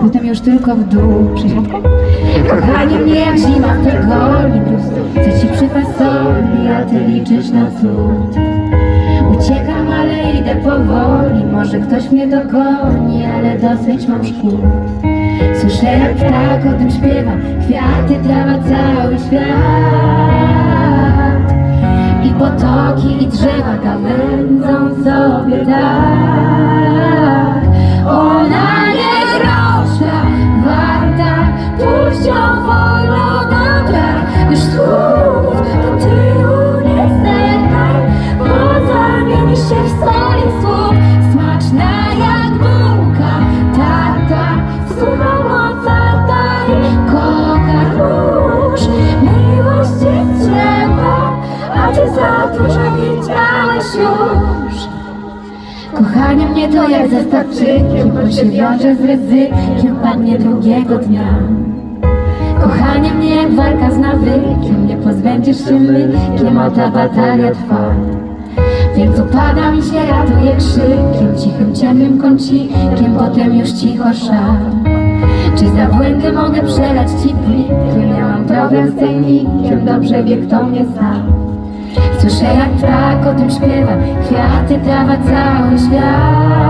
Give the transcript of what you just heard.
potem już tylko w dół. Przesiadka? Kochanie mnie jak zima w pergoli, co ci przypasoli, a ty liczysz na cud. Uciekam, ale idę powoli, może ktoś mnie dogoni, ale dosyć mam szkół. Słyszę jak ptak o tym śpiewa, kwiaty, trawa, cały świat. I potoki i drzewa gawędzą sobie tak. Dużo wiedziałeś już. Kochanie mnie to jak ze bo się wiąże z ryzykiem, padnie drugiego dnia. Kochanie mnie jak walka z nawykiem, nie pozbędziesz się mykiem, a ta batalia trwa. Więc upada mi się, ratuje krzykiem, cichym, ciemnym kącikiem, potem już cicho szar. Czy za błędy mogę przelać ci plikiem? Ja mam problem z cejnikiem, dobrze wie kto mnie zna. Słyszę jak ptak o tym śpiewa, kwiaty, trawa, cały świat.